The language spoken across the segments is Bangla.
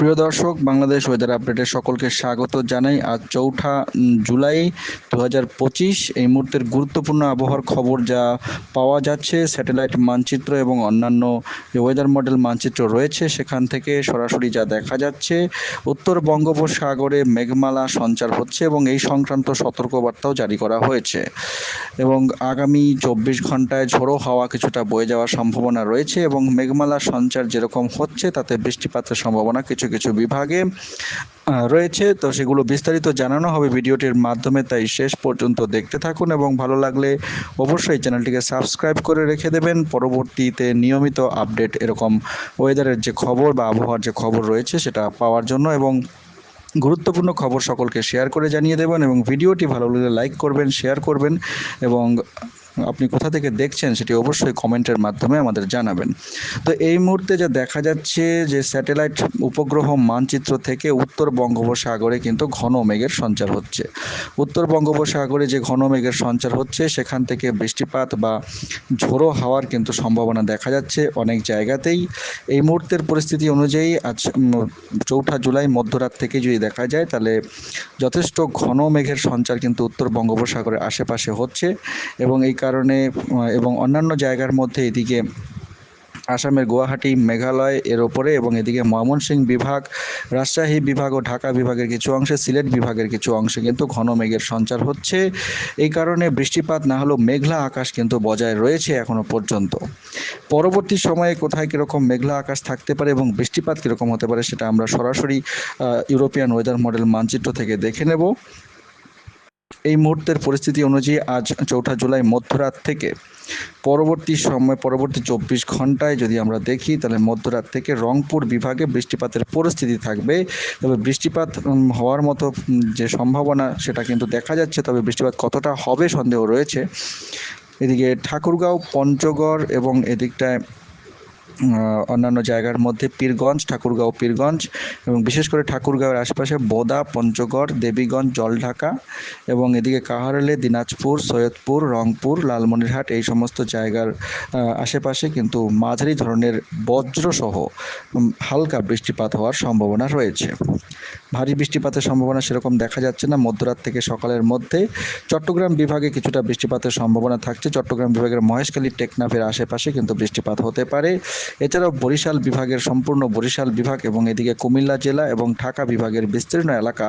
প্রিয় দর্শক, বাংলাদেশ ওয়েদার আপডেটে সকলকে স্বাগত জানাই। আজ চৌঠা জুলাই দু হাজার পঁচিশ। এই মুহূর্তের গুরুত্বপূর্ণ আবহাওয়ার খবর যা পাওয়া যাচ্ছে স্যাটেলাইট মানচিত্র এবং অন্যান্য যে ওয়েদার মডেল মানচিত্র রয়েছে, সেখান থেকে সরাসরি যা দেখা যাচ্ছে, উত্তর বঙ্গোপসাগরে মেঘমালা সঞ্চার হচ্ছে এবং এই সংক্রান্ত সতর্কবার্তাও জারি করা হয়েছে। এবং আগামী চব্বিশ ঘন্টায় ঝোড়ো হাওয়া কিছুটা বয়ে যাওয়ার সম্ভাবনা রয়েছে এবং মেঘমালা সঞ্চার যেরকম হচ্ছে, তাতে বৃষ্টিপাতের সম্ভাবনা কিছু কিছু বিভাগে রয়েছে। তো সেগুলো বিস্তারিত জানানো হবে ভিডিওটির মাধ্যমে, তাই শেষ পর্যন্ত দেখতে থাকুন এবং ভালো লাগলে অবশ্যই চ্যানেলটিকে সাবস্ক্রাইব করে রেখে দেবেন। পরবর্তীতে নিয়মিত আপডেট এরকম ওয়েদারের যে খবর বা আবহাওয়ার যে খবর রয়েছে, সেটা পাওয়ার জন্য এবং গুরুত্বপূর্ণ খবর সকলকে শেয়ার করে জানিয়ে দেবেন এবং ভিডিওটি ভালো লাগলে লাইক করবেন শেয়ার করবেন এবং আপনি কোথা থেকে দেখছেন সেটি অবশ্যই কমেন্টের মাধ্যমে আমাদের জানাবেন। তো এই মুহূর্তে যা দেখা যাচ্ছে যে স্যাটেলাইট উপগ্রহ মানচিত্র থেকে উত্তর বঙ্গোপসাগরে কিন্তু ঘন মেঘের সঞ্চার হচ্ছে। উত্তর বঙ্গোপসাগরে যে ঘন মেঘের সঞ্চার হচ্ছে, সেখান থেকে বৃষ্টিপাত বা ঝোড়ো হাওয়ার কিন্তু সম্ভাবনা দেখা যাচ্ছে অনেক জায়গাতেই। এই মুহূর্তের পরিস্থিতি অনুযায়ী আজ চৌঠা জুলাই মধ্যরাত থেকে যদি দেখা যায়, তাহলে যথেষ্ট ঘন মেঘের সঞ্চার কিন্তু উত্তর বঙ্গোপসাগরের আশেপাশে হচ্ছে এবং এই কারণে এবং অন্যান্য জায়গার মধ্যে এদিকে আসামের গুয়াহাটি, মেঘালয় এর ওপরে এবং এদিকে ময়মনসিংহ বিভাগ, রাজশাহী বিভাগ ও ঢাকা বিভাগের কিছু অংশে, সিলেট বিভাগের কিছু অংশে কিন্তু ঘন মেঘের সঞ্চার হচ্ছে। এই কারণে বৃষ্টিপাত না হলেও মেঘলা আকাশ কিন্তু বজায় রয়েছে এখনও পর্যন্ত। পরবর্তী সময়ে কোথায় কীরকম মেঘলা আকাশ থাকতে পারে এবং বৃষ্টিপাত কীরকম হতে পারে সেটা আমরা সরাসরি ইউরোপিয়ান ওয়েদার মডেল মানচিত্র থেকে দেখে নেব। এই মুহূর্তের পরিস্থিতি অনুযায়ী আজ চৌঠা জুলাই মধ্যরাত থেকে পরবর্তী সময়, পরবর্তী চব্বিশ ঘন্টায় যদি আমরা দেখি, তাহলে মধ্যরাত থেকে রংপুর বিভাগে বৃষ্টিপাতের পরিস্থিতি থাকবে। তবে বৃষ্টিপাত হওয়ার মতো যে সম্ভাবনা, সেটা কিন্তু দেখা যাচ্ছে। তবে বৃষ্টিপাত কতটা হবে সন্দেহ রয়েছে। এদিকে ঠাকুরগাঁও, পঞ্চগড় এবং এদিকটায় অন্যান্য জায়গার মধ্যে পীরগঞ্জ, ঠাকুরগাঁও পীরগঞ্জ এবং বিশেষ করে ঠাকুরগাঁওয়ের আশপাশে বোদা, পঞ্চগড়, দেবীগঞ্জ, জলঢাকা এবং এদিকে কাহারলে, দিনাজপুর, সৈয়দপুর, রংপুর, লালমনিরহাট এই সমস্ত জায়গার আশেপাশে কিন্তু মাঝারি ধরনের বজ্রসহ হালকা বৃষ্টিপাত হওয়ার সম্ভাবনা রয়েছে। ভারী বৃষ্টিপাতের সম্ভাবনা সেরকম দেখা যাচ্ছে না। মধ্যরাত থেকে সকালের মধ্যে চট্টগ্রাম বিভাগে কিছুটা বৃষ্টিপাতের সম্ভাবনা থাকছে। চট্টগ্রাম বিভাগের মহেশখালী, টেকনাফের আশেপাশে কিন্তু বৃষ্টিপাত হতে পারে। এছাড়াও বরিশাল বিভাগের সম্পূর্ণ বরিশাল বিভাগ এবং এদিকে কুমিল্লা জেলা এবং ঢাকা বিভাগের বিস্তীর্ণ এলাকা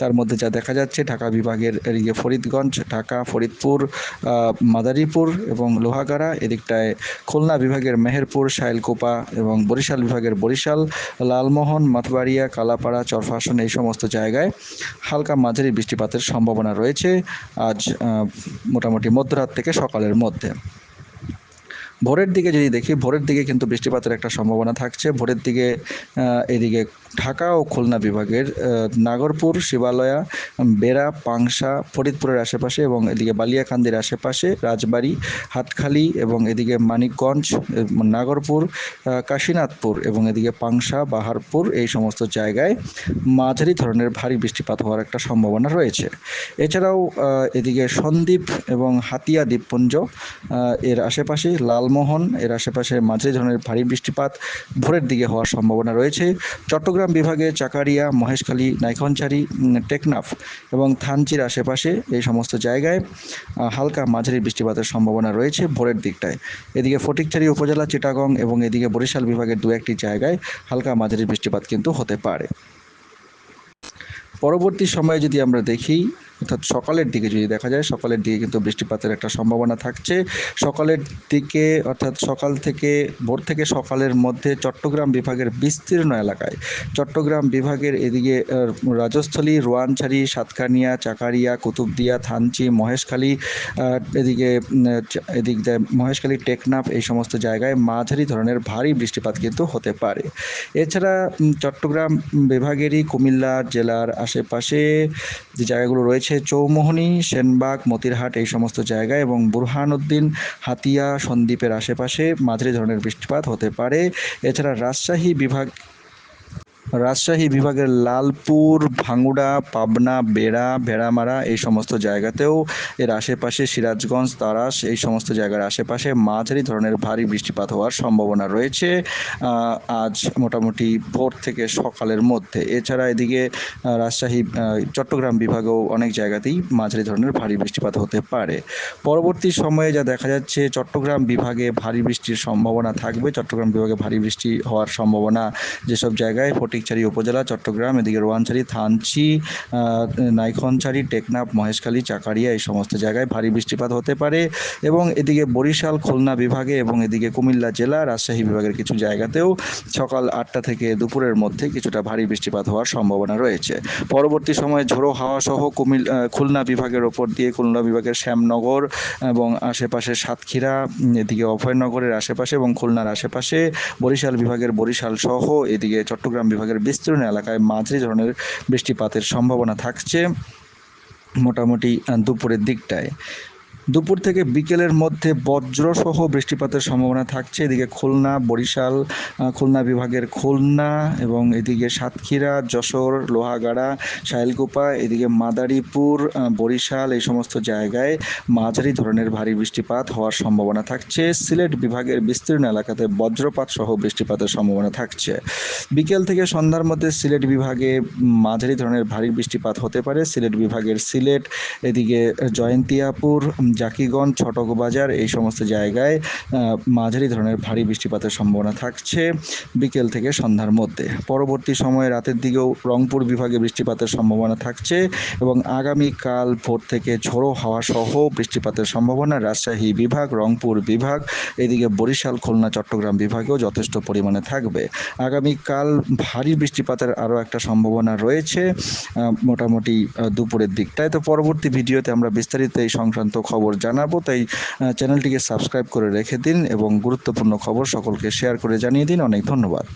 তার মধ্যে যা দেখা যাচ্ছে, ঢাকা বিভাগের এদিকে ফরিদগঞ্জ, ঢাকা, ফরিদপুর মাদারীপুর এবং লোহাগাড়া, এদিকটায় খুলনা বিভাগের মেহেরপুর, শাইলকোপা এবং বরিশাল বিভাগের বরিশাল, লালমোহন, মাতবাড়িয়া, কালাপাড়া চরফাসন এই সমস্ত জায়গায় হালকা মাঝারি বৃষ্টিপাতের সম্ভাবনা রয়েছে আজ মোটামুটি মধ্যরাত থেকে সকালের মধ্যে। ভোরের দিকে যদি দেখি, ভোরের দিকে কিন্তু বৃষ্টিপাতের একটা সম্ভাবনা থাকছে। ভোরের দিকে এদিকে ঢাকা ও খুলনা বিভাগের নাগরপুর, শিবালয়া, বেড়া, পাংশা, ফরিদপুরের আশেপাশে এবং এদিকে বালিয়াকান্দির আশেপাশে, রাজবাড়ি, হাটখালি এবং এদিকে মানিকগঞ্জ নাগরপুর কাশীনাথপুর এবং এদিকে পাংশা, বাহারপুর এই সমস্ত জায়গায় মাঝারি ধরনের ভারী বৃষ্টিপাত হওয়ার একটা সম্ভাবনা রয়েছে। এছাড়াও এদিকে সন্দ্বীপ এবং হাতিয়া দ্বীপপুঞ্জ এর আশেপাশে লালমোহন এর আশেপাশে মাঝারি ধরনের ভারী বৃষ্টিপাত ভোরের দিকে হওয়ার সম্ভাবনা রয়েছে। চট্টগ্রাম বিভাগে চাকারিয়া মহেশখালী নাইখনচারি উম, টেকনাফ এবং থানচির আশেপাশে এই সমস্ত জায়গায় হালকা মাঝারি বৃষ্টিপাতের সম্ভাবনা রয়েছে ভোরের দিকটায়। এদিকে ফটিকছড়ি উপজেলা চিটাগং এবং এদিকে বরিশাল বিভাগের দু একটি জায়গায় হালকা মাঝারি বৃষ্টিপাত কিন্তু হতে পারে। পরবর্তী সময়ে যদি আমরা দেখি অর্থাৎ সকালের দিকে যদি দেখা যায়, সকালের দিকে কিন্তু বৃষ্টিপাতের একটা সম্ভাবনা থাকছে। সকালের দিকে অর্থাৎ সকাল থেকে, ভোর থেকে সকালের মধ্যে চট্টগ্রাম বিভাগের বিস্তীর্ণ এলাকায়, চট্টগ্রাম বিভাগের এদিকে রাজস্থলী, রোয়ানছড়ি, সাতকানিয়া, চাকারিয়া, কুতুবদিয়া, থানচি, মহেশখালী এদিকে এদিক মহেশখালী, টেকনাফ এই সমস্ত জায়গায় মাঝারি ধরনের ভারী বৃষ্টিপাত কিন্তু হতে পারে। এছাড়া চট্টগ্রাম বিভাগেরই কুমিল্লা জেলার আশেপাশে যে জায়গাগুলো রয়েছে চৌমোহনী, সেনবাগ, মতিরহাট এই সমস্ত জায়গায় এবং বুরহানুদ্দিন, হাতিয়া, সন্দ্বীপের আশেপাশে মাঝারি ধরনের বৃষ্টিপাত হতে পারে। এছাড়া রাজশাহী বিভাগ রাজশাহী বিভাগের লালপুর, ভাঙ্গুড়া, পাবনা, বেড়া, ভেড়ামারা এই সমস্ত জায়গাতেও এর আশেপাশে সিরাজগঞ্জ, তারাস এই সমস্ত জায়গার আশেপাশে মাঝারি ধরনের ভারী বৃষ্টিপাত হওয়ার সম্ভাবনা রয়েছে। আজ মোটামুটি ভোর থেকে সকালের মধ্যে। এছাড়া এদিকে রাজশাহী চট্টগ্রাম বিভাগেও অনেক জায়গাতেই মাঝারি ধরনের ভারী বৃষ্টিপাত হতে পারে। পরবর্তী সময়ে যা দেখা যাচ্ছে, চট্টগ্রাম বিভাগে ভারী বৃষ্টির সম্ভাবনা থাকবে। চট্টগ্রাম বিভাগে ভারী বৃষ্টি হওয়ার সম্ভাবনা যেসব জায়গায় ফটিকছড়ি উপজেলা, চট্টগ্রাম, এদিকে রোয়ানছড়ি, থানচি নাইখনছড়ি, টেকনাফ, মহেশখালী, চাকারিয়া এই সমস্ত জায়গায় ভারী বৃষ্টিপাত হতে পারে এবং এদিকে বরিশাল, খুলনা বিভাগে এবং এদিকে কুমিল্লা জেলা, রাজশাহী বিভাগের কিছু জায়গাতেও সকাল আটটা থেকে দুপুরের মধ্যে কিছুটা ভারী বৃষ্টিপাত হওয়ার সম্ভাবনা রয়েছে। পরবর্তী সময়ে ঝোড়ো হাওয়া সহ কুমিল খুলনা বিভাগের ওপর দিয়ে খুলনা বিভাগের শ্যামনগর এবং আশেপাশে সাতক্ষীরা এদিকে অভয়নগরের আশেপাশে এবং খুলনার আশেপাশে বরিশাল বিভাগের বরিশাল সহ এদিকে চট্টগ্রাম বিভাগের বিস্তীর্ণ এলাকায় মাঝারি ধরনের বৃষ্টিপাতের সম্ভাবনা থাকছে মোটামুটি দুপুরের দিকটায়। দুপুর থেকে বিকেলের মধ্যে বজ্রসহ বৃষ্টিপাতের সম্ভাবনা থাকছে। এদিকে খুলনা, বরিশাল খুলনা বিভাগের খুলনা এবং এদিকে সাতক্ষীরা, যশোর, লোহাগাড়া, শাইলকুপা, এদিকে মাদারীপুর বরিশাল এই সমস্ত জায়গায় মাঝারি ধরনের ভারী বৃষ্টিপাত হওয়ার সম্ভাবনা থাকছে। সিলেট বিভাগের বিস্তীর্ণ এলাকাতে বজ্রপাত সহ বৃষ্টিপাতের সম্ভাবনা থাকছে। বিকেল থেকে সন্ধ্যার মধ্যে সিলেট বিভাগে মাঝারি ধরনের ভারী বৃষ্টিপাত হতে পারে। সিলেট বিভাগের সিলেট, এদিকে জয়ন্তিয়াপুর জাকিগঞ্জ, ছটকবাজার এই সমস্ত জায়গায় মাঝারি ধরনের ভারী বৃষ্টিপাতের সম্ভাবনা থাকছে বিকেল থেকে সন্ধ্যার মধ্যে। পরবর্তী সময়ে রাতের দিকেও রংপুর বিভাগে বৃষ্টিপাতের সম্ভাবনা থাকছে এবং আগামীকাল ভোর থেকে ঝোড়ো হাওয়া সহ বৃষ্টিপাতের সম্ভাবনা। রাজশাহী বিভাগ, রংপুর বিভাগ, এদিকে বরিশাল, খুলনা, চট্টগ্রাম বিভাগেও যথেষ্ট পরিমাণে থাকবে। আগামীকাল ভারী বৃষ্টিপাতের আরও একটা সম্ভাবনা রয়েছে মোটামুটি দুপুরের দিকটায়। তো পরবর্তী ভিডিওতে আমরা বিস্তারিত এই সংক্রান্ত খবর জানাব, তাই চ্যানেলটিকে সাবস্ক্রাইব করে রেখে দিন এবং গুরুত্বপূর্ণ খবর সকলকে শেয়ার করে জানিয়ে দিন। অনেক ধন্যবাদ।